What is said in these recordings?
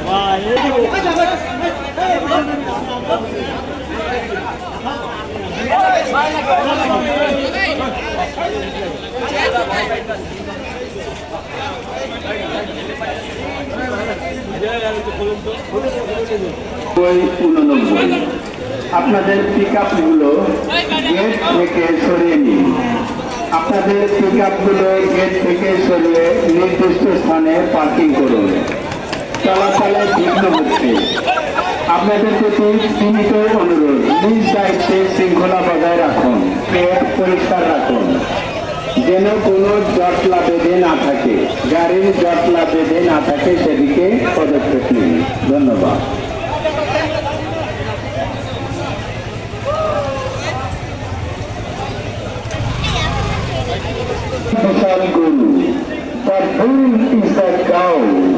ওই উননব্বই আপনাদের পিক আপগুলো গেট থেকে সরিয়ে নিন। আপনাদের পিক আপগুলো গেট থেকে সরিয়ে নির্দিষ্ট স্থানে পার্কিং করুন। চলাচলে বিঘ্ন হচ্ছে আপনাদের প্রতি সীমিত অনুরোধ, নিজ দায়িত্বে শৃঙ্খলা বজায় রাখুন গেট পরিষ্কার রাখুন। যেন কোনো জটলা বেঁধে না থাকে, গাড়ির জটলা বেঁধে না থাকে সেদিকে পদক্ষেপ নিন। ধন্যবাদ। বিশাল গরু তার ভুল is the cow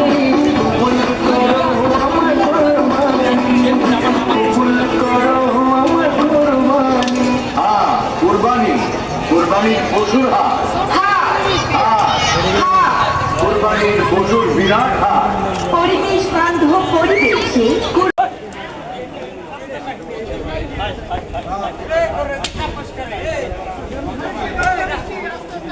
কোরবানির পশুর কোরবানির পশুর বিরাট হাট। পরিবেশ বান্ধব পরিবেশে আসতেছে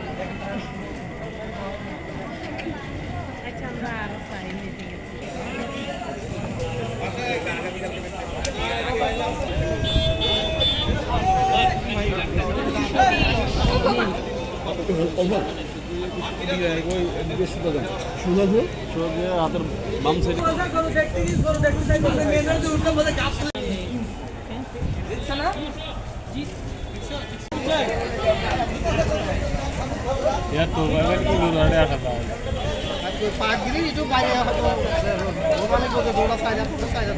হাতের বাম সাইডে यार तो वाला की रोड आटा था পাঁচ দিনই একটু বাইরে হয়তো ঘুমালে দৌড়া সাইড সাইড